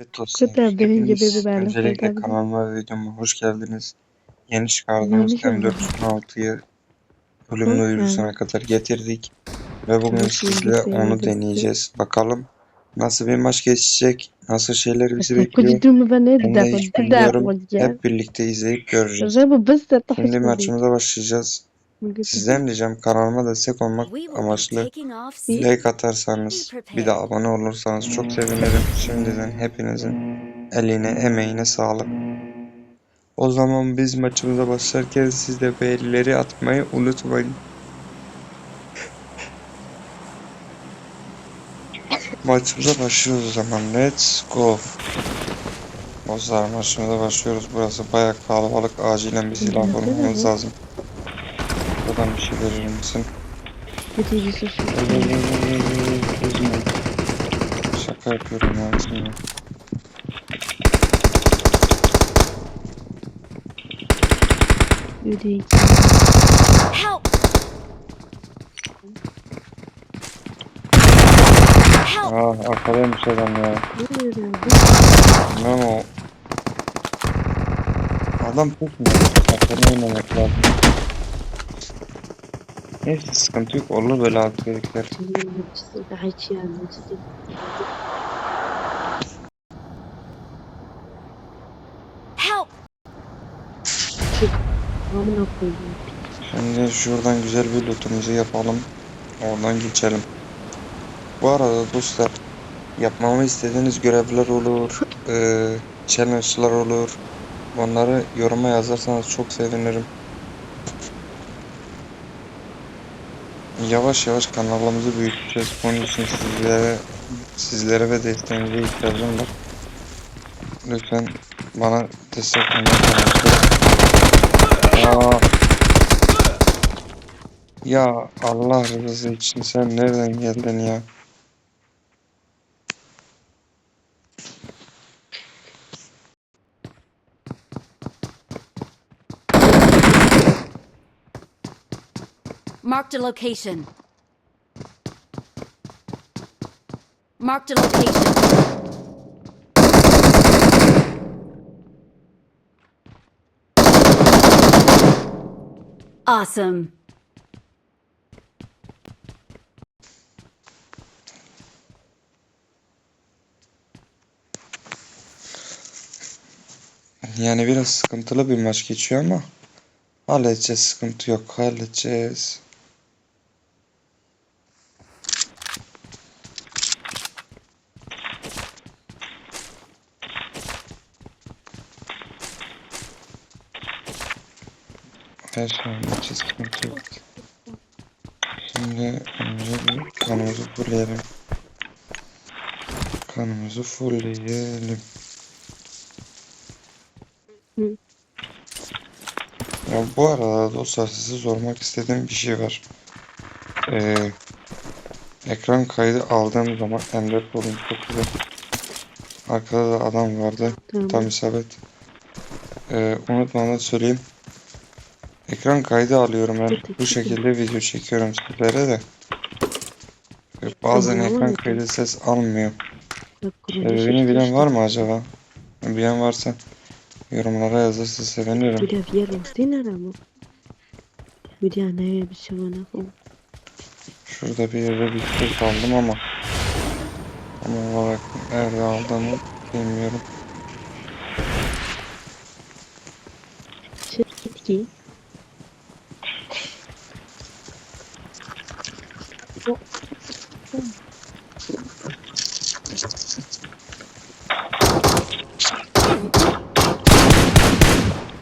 Evet dostlar, Kötü benim gibi hepiniz bir benlik öncelikle kanalıma ve videoma hoş geldiniz. Yeni çıkardığımız Yanlış anladım. M416'yı ölüm Hı, duyurusuna kadar getirdik. Ve bugün Çok iyi sizle onu oldu. deneyeceğiz. Bakalım nasıl bir maç geçecek, nasıl şeyler bizi bekliyor. mi Ben de hiç vedi bilmiyorum. Hep birlikte izleyip göreceğiz. Şimdi maçımıza başlayacağız. Sizden ricam kanalıma destek olmak amaçlı like atarsanız, bir de abone olursanız çok sevinirim. Şimdiden hepinizin eline, emeğine sağlık. O zaman biz maçımıza başlarken siz de beğenileri atmayı unutmayın. Maçımıza başlıyoruz o zaman. Let's go. Dostlar maçımıza başlıyoruz. Burası bayağı kalabalık. Acilen bir silah bulmamız lazım. Buradan bir şey verir misin? Şaka yapıyorum ya şimdi. Help! Help! Aa arkadaymış adam ya. Memo. Adam tutmuyor. Arkadan oynamak lazım. Neyse sıkıntı yok. Olur böyle aksilikler. Help! Şimdi şuradan güzel bir lootumuzu yapalım. Oradan geçelim. Bu arada dostlar yapmamı istediğiniz görevler olur, eee challenge'lar olur. Onları yoruma yazarsanız çok sevinirim. Yavaş yavaş kanalımızı büyüteceğiz. Bunun için sizlere sizlere ve desteğinize ihtiyacım var. Lütfen bana destek olmak. Ya Allah rızası için sen nereden geldin ya? Marked a location. Marked a location. Awesome. Yani biraz sıkıntılı bir maç geçiyor ama halledeceğiz sıkıntı yok halledeceğiz. Her şey halledeceğiz sıkıntı yok. Şimdi önce bir kanımızı fullleyelim. Kanımızı fullleyelim. Ya bu arada dostlar size sormak istediğim bir şey var. Ee, ekran kaydı aldığım zaman M4 buldum çok güzel. Arkada da adam vardı. Tam isabet. Ee, unutmadan söyleyeyim. Ekran kaydı alıyorum ben. Bu şekilde video çekiyorum sizlere de. Bazen ekran kaydı ses almıyor. Sebebini bilen var mı acaba? Bilen varsa yorumlara yazırsa sevinirim. Dinaramo. Video ne bir şey bana. Şurada bir yerde bir ses aldım ama ama olarak nerede aldığımı bilmiyorum.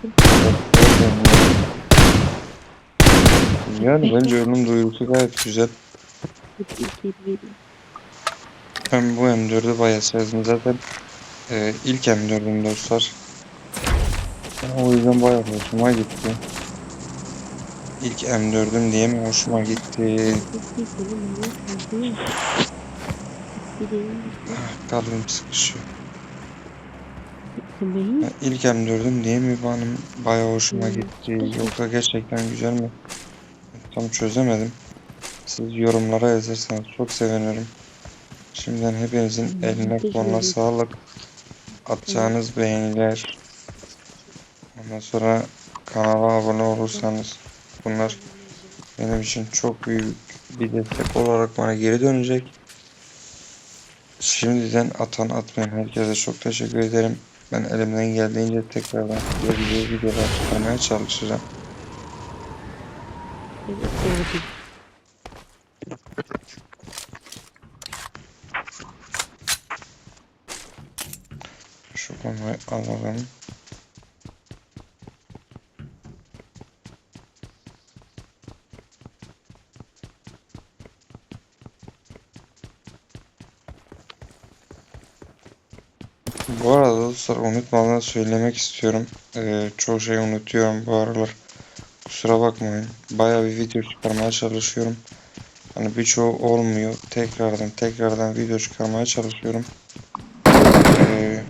Çetki. Yani bence ölüm duygusu gayet güzel. Ben bu M4'ü bayağı sevdim zaten. Ee, ilk M4'üm dostlar. O yüzden bayağı hoşuma gitti. İlk M4'üm diye mi hoşuma gitti. Ah, Kalbim sıkışıyor. Ya İlk M4'üm diye mi benim bayağı hoşuma gitti. Yoksa gerçekten güzel mi? Tam çözemedim. Siz yorumlara yazarsanız çok sevinirim. Şimdiden hepinizin eline koluna sağlık. atacağınız beğeniler. Ondan sonra kanala abone olursanız bunlar benim için çok büyük bir destek olarak bana geri dönecek. Şimdiden atan atmayan herkese çok teşekkür ederim. Ben elimden geldiğince tekrardan güzel videolar çıkarmaya çalışacağım. Şu konuyu alalım. Bu arada dostlar unutmadan söylemek istiyorum. Ee, çok şey unutuyorum bu aralar. Kusura bakmayın. Bayağı bir video çıkarmaya çalışıyorum. Hani birçoğu olmuyor. Tekrardan tekrardan video çıkarmaya çalışıyorum. Ee,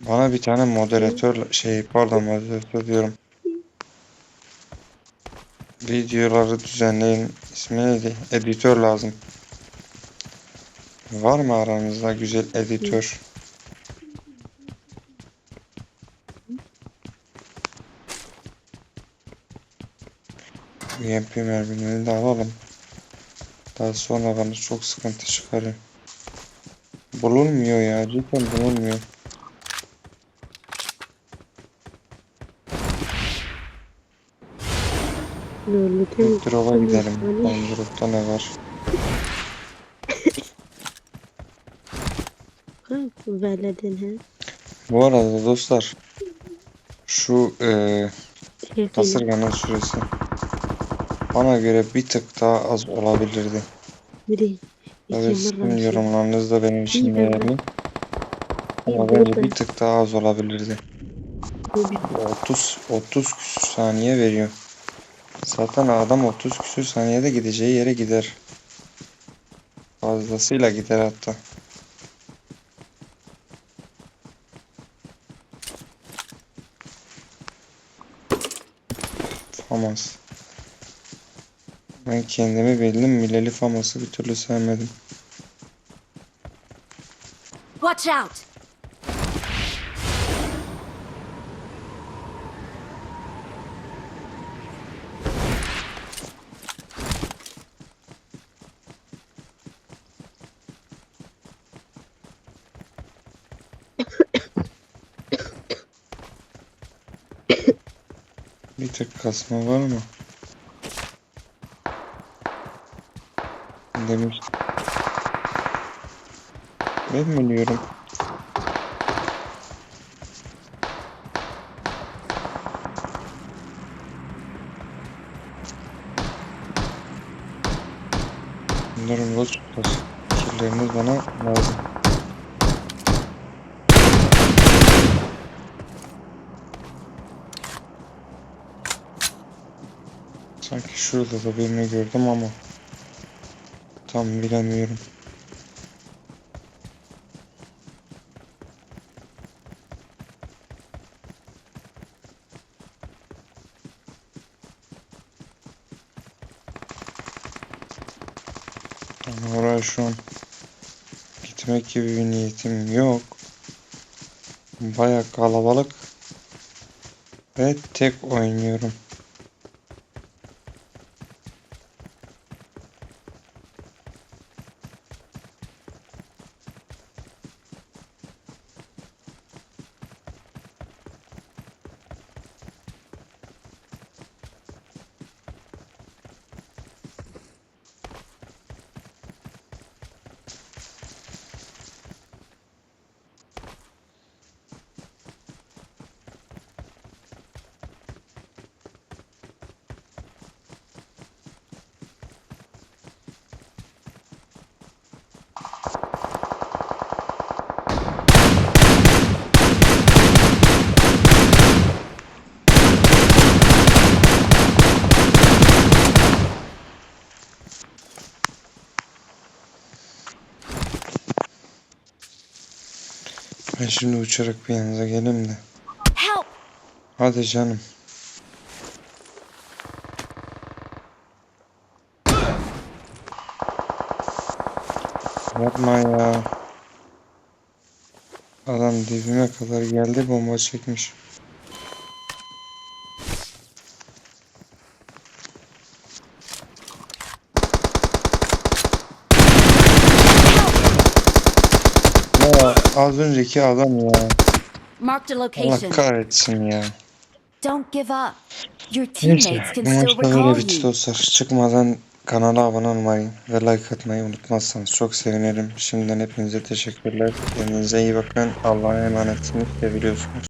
bana bir tane moderatör şey pardon moderatör diyorum. Videoları düzenleyin. İsmi neydi? Editör lazım. Var mı aranızda güzel editör? UMP mermilerini de alalım. Daha sonra bana çok sıkıntı çıkarıyor. Bulunmuyor ya cidden bulunmuyor. Nörlüten Drop'a gidelim. Bakalım drop'ta ne var. he. Bu arada dostlar şu Şey kasırganın süresi bana göre bir tık daha az olabilirdi. Biri. Tabii sizin yorumlarınız da benim için değerli. Ama bence ben- bir tık daha az olabilirdi. 30 30 küsür saniye veriyor. Zaten adam 30 küsür saniyede gideceği yere gider. Fazlasıyla gider hatta. Famas. Ben kendimi bildim. Mileli Famas'ı bir türlü sevmedim. Watch out! Bir tık kasma var mı? Demiş. Ben mi diyorum? Bunların yol çıkmaz. Kirleriniz bana lazım. Sanki şurada da birini gördüm ama tam bilemiyorum. Ama oraya şu an gitmek gibi bir niyetim yok. Baya kalabalık ve tek oynuyorum. Ben şimdi uçarak bir yanınıza geleyim de. Help! Hadi canım. Yapma ya. Adam dibime kadar geldi bomba çekmiş. Ya az önceki adam ya. Marked a Allah location. kahretsin ya. Don't give up. Your Neyse teammates can bu still maçta böyle recall bitti you. dostlar. Çıkmadan kanala abone olmayı ve like atmayı unutmazsanız çok sevinirim. Şimdiden hepinize teşekkürler. Kendinize iyi bakın. Allah'a emanetsiniz. Seviliyorsunuz.